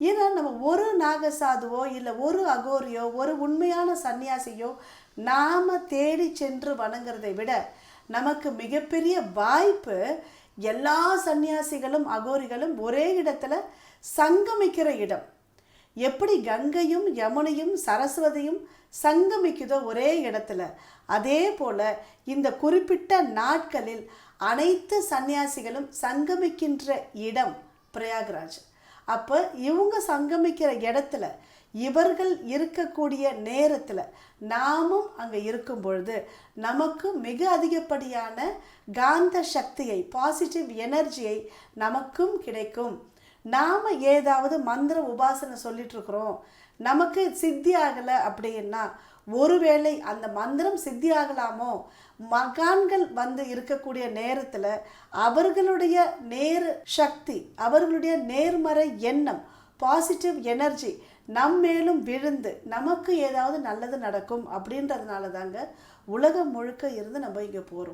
ஏன்னா நம்ம ஒரு நாகசாதுவோ இல்லை ஒரு அகோரியோ ஒரு உண்மையான சன்னியாசியோ நாம் தேடி சென்று வணங்குறதை விட நமக்கு மிகப்பெரிய வாய்ப்பு எல்லா சன்னியாசிகளும் அகோரிகளும் ஒரே இடத்துல சங்கமிக்கிற இடம். எப்படி கங்கையும் யமுனையும் சரஸ்வதியும் சங்கமிக்குதோ ஒரே இடத்துல. அதே போல் இந்த குறிப்பிட்ட நாட்களில் அனைத்து சன்னியாசிகளும் சங்கமிக்கின்ற இடம் பிரயாக்ராஜ். அப்போ இவங்க சங்கமிக்கிற இடத்துல இவர்கள் இருக்கக்கூடிய நேரத்தில் நாமும் அங்கே இருக்கும் பொழுது நமக்கு மிக அதிகப்படியான காந்த சக்தியை பாசிட்டிவ் எனர்ஜியை நமக்கும் கிடைக்கும். நாம் ஏதாவது மந்திர உபாசனை சொல்லிகிட்ருக்குறோம் நமக்கு சித்தி ஆகலை அப்படின்னா ஒருவேளை அந்த மந்திரம் சித்தி ஆகலாமோ? மகான்கள் வந்து இருக்கக்கூடிய நேரத்தில் அவர்களுடைய நேர் சக்தி அவர்களுடைய நேர்மறை எண்ணம் பாசிட்டிவ் எனர்ஜி நம் மேலும் விழுந்து நமக்கு ஏதாவது நல்லது நடக்கும் அப்படின்றதுனால தாங்க உலகம் முழுக்க இருந்து நம்ம இங்கே போகிறோம்